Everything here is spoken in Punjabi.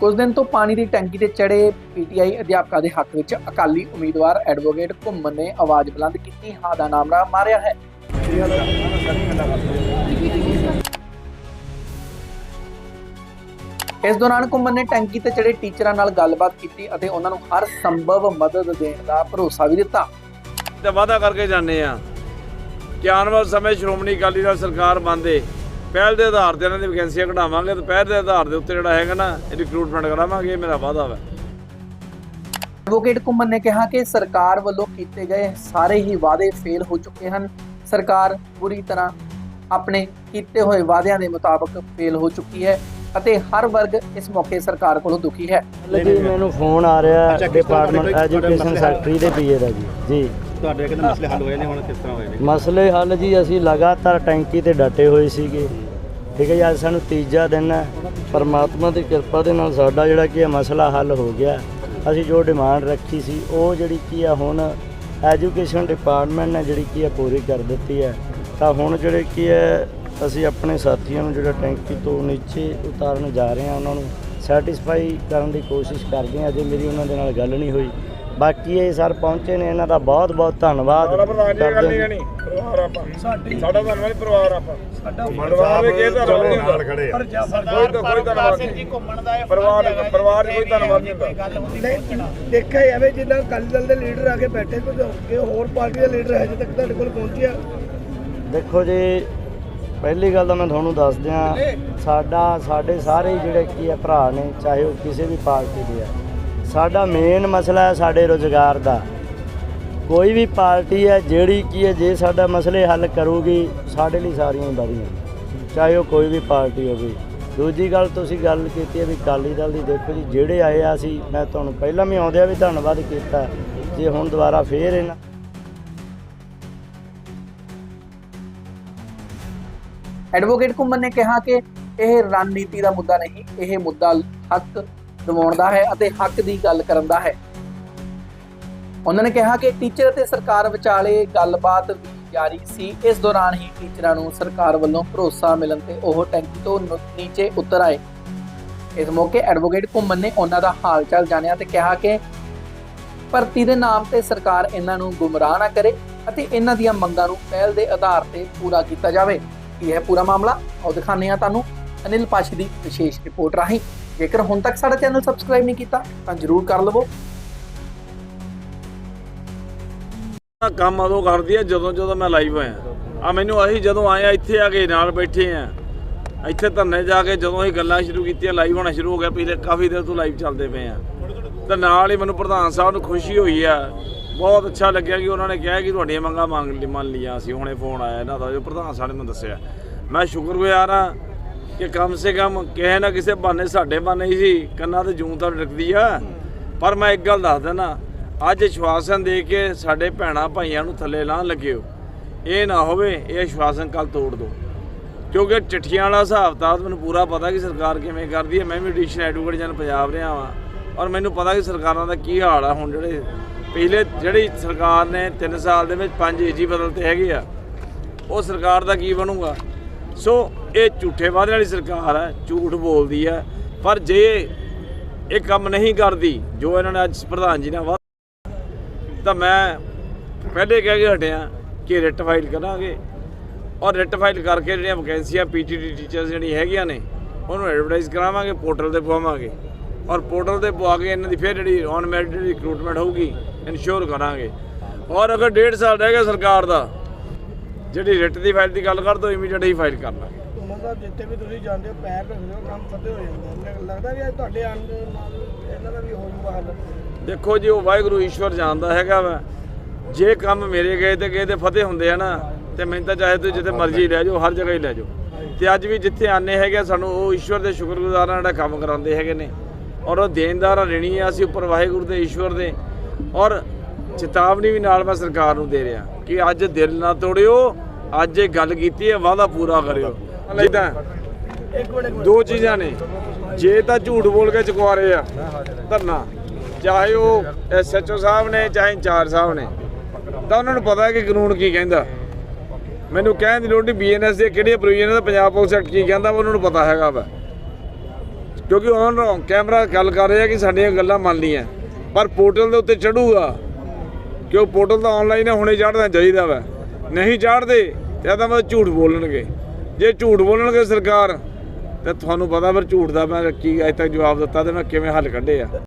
ਕੁਝ ਦਿਨ ਤੋਂ ਪਾਣੀ ਦੀ ਟੈਂਕੀ ਤੇ ਚੜੇ ਪੀਟੀਆਈ ਅਧਿਆਪਕਾਂ ਦੇ ਹੱਕ ਵਿੱਚ ਅਕਾਲੀ ਉਮੀਦਵਾਰ ਐਡਵੋਕੇਟ ਘੁੰਮਣ ਨੇ ਆਵਾਜ਼ ਬੁਲੰਦ ਕੀਤੀ, ਹਾਂ ਦਾ ਨਾਮਰਾ ਮਾਰਿਆ ਹੈ। ਇਸ ਦੌਰਾਨ ਘੁੰਮਣ ਨੇ ਟੈਂਕੀ ਤੇ ਚੜੇ ਟੀਚਰਾਂ ਨਾਲ ਗੱਲਬਾਤ ਕੀਤੀ ਅਤੇ ਉਹਨਾਂ ਨੂੰ ਹਰ ਸੰਭਵ ਮਦਦ ਦੇਣ ਦਾ ਭਰੋਸਾ ਵੀ ਦਿੱਤਾ। ਤੇ ਵਾਅਦਾ ਕਰਕੇ ਜਾਂਦੇ ਆ ਕਿ ਆਉਣ ਵਾਲੇ ਸਮੇਂ ਸ਼੍ਰੋਮਣੀ ਅਕਾਲੀ ਦਲ ਸਰਕਾਰ ਬੰਦੇ ਪਹਿਲ ਦੇ ਆਧਾਰ ਤੇ ਇਹਨਾਂ ਦੀ ਵੈਕੈਂਸੀਆਂ ਕਢਾਵਾਂਗੇ ਤੇ ਪਹਿਲ ਦੇ ਆਧਾਰ ਦੇ ਉੱਤੇ ਜਿਹੜਾ ਹੈਗਾ ਨਾ ਰਿਕਰੂਟਮੈਂਟ ਕਰਾਵਾਂਗੇ ਇਹ ਮੇਰਾ ਵਾਅਦਾ ਵਾ। ਐਡਵੋਕੇਟ ਘੁੰਮਣ ਨੇ ਕਿਹਾ ਕਿ ਸਰਕਾਰ ਵੱਲੋਂ ਕੀਤੇ ਗਏ ਸਾਰੇ ਹੀ ਵਾਅਦੇ ਫੇਲ ਹੋ ਚੁੱਕੇ ਹਨ। ਸਰਕਾਰ ਪੂਰੀ ਤਰ੍ਹਾਂ ਆਪਣੇ ਕੀਤੇ ਹੋਏ ਵਾਅਦਿਆਂ ਦੇ ਮੁਤਾਬਕ ਫੇਲ ਹੋ ਚੁੱਕੀ ਹੈ ਅਤੇ ਹਰ ਵਰਗ ਇਸ ਮੌਕੇ ਸਰਕਾਰ ਕੋਲੋਂ ਦੁਖੀ ਹੈ। ਜੀ ਮੈਨੂੰ ਫੋਨ ਆ ਰਿਹਾ ਡਿਪਾਰਟਮੈਂਟ ਐਜੂਕੇਸ਼ਨ ਸੈਕਟਰੀ ਦੇ ਪੀਏ ਦਾ ਜੀ। ਜੀ। ਤੁਹਾਡੇ ਕਿਹੜੇ ਮਸਲੇ ਹੱਲ ਹੋਏ ਨੇ, ਹੁਣ ਕਿਸ ਤਰ੍ਹਾਂ ਹੋਏ ਨੇ? ਮਸਲੇ ਹੱਲ ਜੀ, ਅਸੀਂ ਲਗਾਤਾਰ ਟੈਂਕੀ ਤੇ ਡਟੇ ਹੋਏ ਸੀਗੇ। ਠੀਕ ਹੈ ਜੀ, ਅੱਜ ਸਾਨੂੰ ਤੀਜਾ ਦਿਨ ਹੈ। ਪਰਮਾਤਮਾ ਦੀ ਕਿਰਪਾ ਦੇ ਨਾਲ ਸਾਡਾ ਜਿਹੜਾ ਕੀ ਹੈ ਮਸਲਾ ਹੱਲ ਹੋ ਗਿਆ। ਅਸੀਂ ਜੋ ਡਿਮਾਂਡ ਰੱਖੀ ਸੀ, ਉਹ ਜਿਹੜੀ ਕੀ ਆ ਹੁਣ ਐਜੂਕੇਸ਼ਨ ਡਿਪਾਰਟਮੈਂਟ ਨੇ ਜਿਹੜੀ ਕੀ ਆ ਪੂਰੀ ਕਰ ਦਿੱਤੀ ਹੈ। ਤਾਂ ਹੁਣ ਜਿਹੜੇ ਕੀ ਹੈ, ਅਸੀਂ ਆਪਣੇ ਸਾਥੀਆਂ ਨੂੰ ਜਿਹੜਾ ਟੈਂਕੀ ਤੋਂ ਨੀਚੇ ਉਤਾਰਨ ਜਾ ਰਹੇ ਹਾਂ, ਉਹਨਾਂ ਨੂੰ ਸੈਟੀਸਫਾਈ ਕਰਨ ਦੀ ਕੋਸ਼ਿਸ਼ ਕਰਦੇ ਹਾਂ। ਅਜੇ ਮੇਰੀ ਉਹਨਾਂ ਦੇ ਨਾਲ ਗੱਲ ਨਹੀਂ ਹੋਈ। ਬਾਕੀ ਇਹ ਸਰ ਪਹੁੰਚੇ ਨੇ ਇਹਨਾਂ ਦਾ ਬਹੁਤ ਬਹੁਤ ਧੰਨਵਾਦ। ਕਰਦੇ ਹਾਂ ਪਰਿਵਾਰ ਆਪਾਂ। ਸਾਡਾ ਧੰਨਵਾਦ ਪਰਿਵਾਰ ਆਪਾਂ। ਸਾਡਾ ਪਰਿਵਾਰ ਦੇ ਕੇ ਧੰਨਵਾਦ ਨਹੀਂ ਹੁੰਦਾ। ਖੜੇ ਆ। ਕੋਈ ਤਾਂ ਕੋਈ ਧੰਨਵਾਦ ਨਹੀਂ। ਪਰਿਵਾਰ ਪਰਿਵਾਰ ਦੀ ਕੋਈ ਧੰਨਵਾਦ ਨਹੀਂ ਹੁੰਦਾ। ਨਹੀਂ ਦੇਖਿਆ ਜਾਵੇ ਜਿੱਦਾਂ ਅਕਾਲੀ ਦਲ ਦੇ ਲੀਡਰ ਆ ਕੇ ਬੈਠੇ ਕੁਝ ਹੋਰ ਪਾਰਟੀ ਦੇ ਲੀਡਰ ਹਜੇ ਤੱਕ ਤੁਹਾਡੇ ਕੋਲ ਪਹੁੰਚਿਆ? ਦੇਖੋ ਜੀ ਪਹਿਲੀ ਗੱਲ ਤਾਂ ਮੈਂ ਤੁਹਾਨੂੰ ਦੱਸ ਦਿਆਂ ਸਾਡਾ ਸਾਡੇ ਸਾਰੇ ਜਿਹੜੇ ਕੀ ਹੈ ਭਰਾ ਨੇ ਚਾਹੇ ਉਹ ਕਿਸੇ ਵੀ ਪਾਰਟੀ ਦੇ ਆ ਸਾਡਾ ਮੇਨ ਮਸਲਾ ਹੈ ਸਾਡੇ ਰੋਜ਼ਗਾਰ ਦਾ। ਕੋਈ ਵੀ ਪਾਰਟੀ ਹੈ, ਜਿਹੜੀ ਕੀ ਹੈ, ਜੇ ਸਾਡਾ ਮਸਲੇ ਹੱਲ ਕਰੂਗੀ, ਸਾਡੇ ਲਈ ਸਾਰੀਆਂ ਹੀ ਚਾਹੇ ਉਹ ਕੋਈ ਵੀ ਪਾਰਟੀ ਹੋਵੇ। ਦੂਜੀ ਗੱਲ ਤੁਸੀਂ ਗੱਲ ਕੀਤੀ ਹੈ ਵੀ ਅਕਾਲੀ ਦਲ ਦੀ, ਦੇਖੋ ਜੀ, ਜਿਹੜੇ ਆਏ ਆ ਸੀ ਮੈਂ ਤੁਹਾਨੂੰ ਪਹਿਲਾਂ ਵੀ ਆਉਂਦਿਆਂ ਵੀ ਧੰਨਵਾਦ ਕੀਤਾ। ਜੇ ਹੁਣ ਦੁਬਾਰਾ ਫੇਰ ਇਹਨਾਂ ਐਡਵੋਕੇਟ ਘੁੰਮਣ ਨੇ ਕਿਹਾ ਕਿ ਇਹ ਰਣਨੀਤੀ ਦਾ ਮੁੱਦਾ ਨਹੀਂ, ਇਹ ਮੁੱਦਾ ਹੱਕ ਦਿਵਾਉਣ ਦਾ ਹੈ ਅਤੇ ਹੱਕ ਦੀ ਗੱਲ ਕਰਨ ਦਾ ਹੈ। ਉਹਨਾਂ ਨੇ ਕਿਹਾ ਕਿ ਟੀਚਰ ਅਤੇ ਸਰਕਾਰ ਵਿਚਾਲੇ ਗੱਲਬਾਤ ਵੀ ਜਾਰੀ ਸੀ। ਇਸ ਦੌਰਾਨ ਹੀ ਟੀਚਰਾਂ ਨੂੰ ਸਰਕਾਰ ਵੱਲੋਂ ਭਰੋਸਾ ਮਿਲਣ ਤੇ ਉਹ ਟੈਂਕੀ ਤੋਂ ਨੀਚੇ ਉਤਰ ਆਏ। ਇਸ ਮੌਕੇ ਐਡਵੋਕੇਟ ਘੁੰਮਣ ਨੇ ਉਹਨਾਂ ਦਾ ਹਾਲ ਚਾਲ ਜਾਣਿਆ ਤੇ ਕਿਹਾ ਕਿ ਭਰਤੀ ਦੇ ਨਾਮ ਤੇ ਸਰਕਾਰ ਇਹਨਾਂ ਨੂੰ ਗੁੰਮਰਾਹ ਨਾ ਕਰੇ ਅਤੇ ਇਹਨਾਂ ਦੀਆਂ ਮੰਗਾਂ ਨੂੰ ਪਹਿਲ ਦੇ ਆਧਾਰ ਤੇ ਪੂਰਾ ਕੀਤਾ ਜਾਵੇ। ਇਹ ਹੈ ਪੂਰਾ ਮਾਮਲਾ। ਆਓ ਦਿਖਾਉਂਦੇ ਹਾਂ ਤੁਹਾਨੂੰ ਅਨਿਲ ਪਾਸ਼ੀ ਦੀ ਵਿਸ਼ੇਸ਼ ਰਿਪੋਰਟ ਰਾਹੀਂ। ਜੇਕਰ ਹੁਣ ਤੱਕ ਸਾਡਾ ਚੈਨਲ ਸਬਸਕ੍ਰਾਈਬ ਨਹੀਂ ਕੀਤਾ, ਤਾਂ ਜਰੂਰ ਕਰ ਲਵੋ। ਕੰਮ ਉਦੋਂ ਕਰਦੀ ਆ, ਜਦੋਂ ਜਦੋਂ ਮੈਂ ਲਾਈਵ ਹੋਇਆ। ਆ ਮੈਨੂੰ ਆਹੀ ਜਦੋਂ ਆਇਆ ਇੱਥੇ ਆ ਕੇ ਨਾਲ ਬੈਠੇ ਆ। ਇੱਥੇ ਧਰਨੇ ਜਾ ਕੇ ਜਦੋਂ ਅਸੀਂ ਗੱਲਾਂ ਸ਼ੁਰੂ ਕੀਤੀਆਂ ਲਾਈਵ ਹੋਣਾ ਸ਼ੁਰੂ ਹੋ ਗਿਆ, ਪਿਛਲੇ ਕਾਫੀ ਦਿਨ ਤੋਂ ਲਾਈਵ ਚੱਲਦੇ ਪਏ ਆ। ਤੇ ਨਾਲ ਹੀ ਮੈਨੂੰ ਪ੍ਰਧਾਨ ਸਾਹਿਬ ਨੂੰ ਖੁਸ਼ੀ ਹੋਈ ਆ। ਬਹੁਤ ਅੱਛਾ ਲੱਗਿਆ ਕਿ ਉਹਨਾਂ ਨੇ ਕਿਹਾ ਕਿ ਤੁਹਾਡੀਆਂ ਮੰਗਾਂ ਮੰਗ ਲਈ ਮੰਨ ਲਈਆਂ ਅਸੀਂ ਹੁਣੇ ਫੋਨ ਆਇਆ ਇਹਨਾਂ ਦਾ, ਜੋ ਪ੍ਰਧਾਨ ਸਾਹਿਬ ਨੇ ਮੈਨੂੰ ਦੱਸਿਆ। ਮੈਂ ਸ਼ੁਕਰਗੁਜ਼ਾਰ ਆ ਕਿ ਕਮ ਸੇ ਕਮ ਕਿਸੇ ਨਾ ਕਿਸੇ ਬਹਾਨੇ ਸਾਡੇ ਬਹਾਨੇ ਹੀ ਸੀ, ਕੰਨਾਂ ਤੇ ਜੂੰ ਤਾਂ ਡਿੱਗਦੀ ਆ। ਪਰ ਮੈਂ ਇੱਕ ਗੱਲ ਦੱਸ ਦਿੰਦਾ, ਅੱਜ ਆਸ਼ਵਾਸਨ ਦੇ ਕੇ ਸਾਡੇ ਭੈਣਾ ਭਾਈਆਂ ਨੂੰ ਥੱਲੇ ਲਾਣ ਲੱਗਿਓ ਇਹ ਨਾ ਹੋਵੇ, ਇਹ ਆਸ਼ਵਾਸਨ ਕੱਲ ਤੋੜ ਦਿਓ ਕਿਉਂਕਿ ਚਿੱਠੀਆਂ ਵਾਲਾ ਹਿਸਾਬ ਤਾਂ ਮੈਨੂੰ ਪੂਰਾ ਪਤਾ ਕਿ ਸਰਕਾਰ ਕਿਵੇਂ ਕਰਦੀ ਹੈ। ਮੈਂ ਵੀ ਐਡੀਸ਼ਨ ਐਡਵੋਕੇਟ ਜਨ ਪੰਜਾਬ ਰਿਹਾ ਵਾਂ। ਔਰ ਮੈਨੂੰ ਪਤਾ ਕਿ ਸਰਕਾਰਾਂ ਦਾ ਕੀ ਹਾਲ ਆ ਹੁਣ ਜਿਹੜੇ ਪਿਛਲੇ ਜਿਹੜੀ ਸਰਕਾਰ ਨੇ 3 ਸਾਲ ਦੇ ਵਿੱਚ ਪੰਜ ਏਜੀ ਬਦਲਤੇ ਹੈਗੇ ਆ, ਉਹ ਸਰਕਾਰ ਦਾ ਕੀ ਬਣੂਗਾ? ਸੋ ਇਹ ਝੂਠੇ ਵਾਅਦੇ ਵਾਲੀ ਸਰਕਾਰ ਹੈ, ਝੂਠ ਬੋਲਦੀ ਹੈ। ਪਰ ਜੇ ਇਹ ਕੰਮ ਨਹੀਂ ਕਰਦੀ, ਜੋ ਇਹਨਾਂ ਨੇ ਅੱਜ ਪ੍ਰਧਾਨ ਜੀ ਨਾਲ ਵਾਅਦਾ ਤਾਂ ਮੈਂ ਪਹਿਲੇ ਕਹਿ ਕੇ ਹਟਿਆ ਕਿ ਰਿਟ ਫਾਈਲ ਕਰਾਂਗੇ। ਔਰ ਰਿਟ ਫਾਈਲ ਕਰਕੇ ਜਿਹੜੀਆਂ ਵੈਕੈਂਸੀਆਂ ਪੀਟੀਟੀ ਟੀਚਰਸ ਜਿਹੜੀ ਹੈਗੀਆਂ ਨੇ, ਉਹਨੂੰ ਐਡਵਰਟਾਈਜ਼ ਕਰਾਵਾਂਗੇ ਪੋਰਟਲ ਤੇ ਪਵਾਵਾਂਗੇ। ਔਰ ਪੋਰਟਲ ਤੇ ਪਵਾ ਕੇ ਇਹਨਾਂ ਦੀ ਫਿਰ ਜਿਹੜੀ ਔਨ ਮੈਰਿਟ ਰਿਕਰੂਟਮੈਂਟ ਹੋਊਗੀ ਇਨਸ਼ੋਰ ਕਰਾਂਗੇ। ਔਰ ਅਗਰ 1.5 ਸਾਲ ਰਹਿ ਗਿਆ ਸਰਕਾਰ ਦਾ ਜਿਹੜੀ ਰਿਟ ਦੀ ਫਾਈਲ ਦੀ ਗੱਲ ਕਰ ਦੋ ਇਮੀਡੀਏਟ ਹੀ ਫਾਈਲ ਕਰ ਲਾਂਗੇ। ਤੁਮਾ ਸਾਹਿਬ ਜਿੱਥੇ ਵੀ ਤੁਸੀਂ ਜਾਂਦੇ ਹੋ ਪੈਰ ਰੱਖਦੇ ਹੋ ਕੰਮ ਫਤਿਹ ਹੋ ਜਾਂਦਾ। ਹੈ। ਲੱਗਦਾ ਵੀ ਅੱਜ ਤੁਹਾਡੇ ਆਉਣ ਦੇ ਨਾਲ ਇਹਨਾਂ ਦਾ ਵੀ ਹੋ ਜੂਗਾ ਹੱਲ। ਦੇਖੋ ਜੀ ਉਹ ਵਾਹਿਗੁਰੂ ਈਸ਼ਵਰ ਜਾਣਦਾ ਹੈਗਾ ਵਾ। ਜੇ ਕੰਮ ਮੇਰੇ ਗਏ ਤੇ ਗਏ ਤੇ ਫਤਿਹ ਹੁੰਦੇ ਆ ਨਾ ਤੇ ਮੈਨੂੰ ਤਾਂ ਚਾਹੇ ਤੁਸੀਂ ਜਿੱਥੇ ਮਰਜ਼ੀ ਲੈ ਜਾਓ ਹਰ ਜਗ੍ਹਾ ਹੀ ਲੈ ਜਾਓ। ਤੇ ਅੱਜ ਵੀ ਜਿੱਥੇ ਆਨੇ ਹੈਗੇ ਸਾਨੂੰ ਉਹ ਈਸ਼ਵਰ ਦੇ ਸ਼ੁਕਰਗੁਜ਼ਾਰਾਂ ਜਿਹੜਾ ਕੰਮ ਕਰਾਉਂਦੇ ਹੈਗੇ ਨੇ। ਔਰ ਉਹ ਦੇਣਦਾਰ ਆ, ਰਿਣੀ ਆ ਅਸੀਂ ਉੱਪਰ ਵਾਹਿਗੁਰੂ ਦੇ ਈਸ਼ਵਰ ਦੇ। ਔਰ ਚੇਤਾਵਨੀ ਵੀ ਨਾਲ ਮੈਂ ਸਰਕਾਰ ਨੂੰ ਦੇ ਰਿਹਾ। ਕਿ ਅੱਜ ਦਿਲ ਨਾ ਤੋੜਿਓ ਅੱਜ ਇਹ ਗੱਲ ਕੀਤੀ ਹੈ ਵਾਅਦਾ ਪੂਰਾ ਕਰਿਓ। ਜਿੱਦਾਂ ਦੋ ਚੀਜ਼ਾਂ ਨੇ। ਜੇ ਤਾਂ ਝੂਠ ਬੋਲ ਕੇ ਚੁਕਵਾਰੇ ਆ ਧਰਨਾ। ਚਾਹੇ ਉਹ ਐਸਐਚਓ ਸਾਹਿਬ ਨੇ ਚਾਹੇ ਇੰਚਾਰਜ ਸਾਹਿਬ ਨੇ। ਤਾਂ ਉਹਨਾਂ ਨੂੰ ਪਤਾ ਹੈ ਕਿ ਕਾਨੂੰਨ ਕੀ ਕਹਿੰਦਾ। ਮੈਨੂੰ ਕਹਿਣ ਦੀ ਲੋੜ ਨਹੀਂ ਬੀਐਨਐਸ ਦੇ ਕਿਹੜੀਆਂ ਪ੍ਰੋਵੀਜ਼ਨ ਦਾ ਪੰਜਾਬ ਪੁਲਿਸ ਐਕਟ ਕੀ ਕਹਿੰਦਾ ਉਹਨਾਂ ਨੂੰ ਪਤਾ ਹੈਗਾ ਵਾ। ਕਿਉਂਕਿ ਔਨ ਕੈਮਰਾ ਗੱਲ ਕਰ ਰਿਹਾ ਕਿ ਸਾਡੀਆਂ ਗੱਲਾਂ ਮੰਨ ਲਈਆਂ। ਪਰ ਪੋਰਟਲ ਦੇ ਉੱਤੇ ਚੜੂਗਾ। ਕਿ ਉਹ ਪੋਰਟਲ ਤਾਂ ਆਨਲਾਈਨ ਹੈ ਹੁਣੇ ਚੜ੍ਹਨਾ ਚਾਹੀਦਾ ਵਾ। ਨਹੀਂ ਚੜ੍ਹਦੇ ਤੇ ਤਾਂ ਮੈਂ ਝੂਠ ਬੋਲਣਗੇ। ਜੇ ਝੂਠ ਬੋਲਣਗੇ ਸਰਕਾਰ, ਤੇ ਤੁਹਾਨੂੰ ਪਤਾ ਫਿਰ ਝੂਠ ਦਾ ਮੈਂ ਕੀ ਅਜੇ ਤੱਕ ਜਵਾਬ ਦਿੱਤਾ ਤੇ ਮੈਂ ਕਿਵੇਂ ਹੱਲ ਕੱਢੇ ਆ।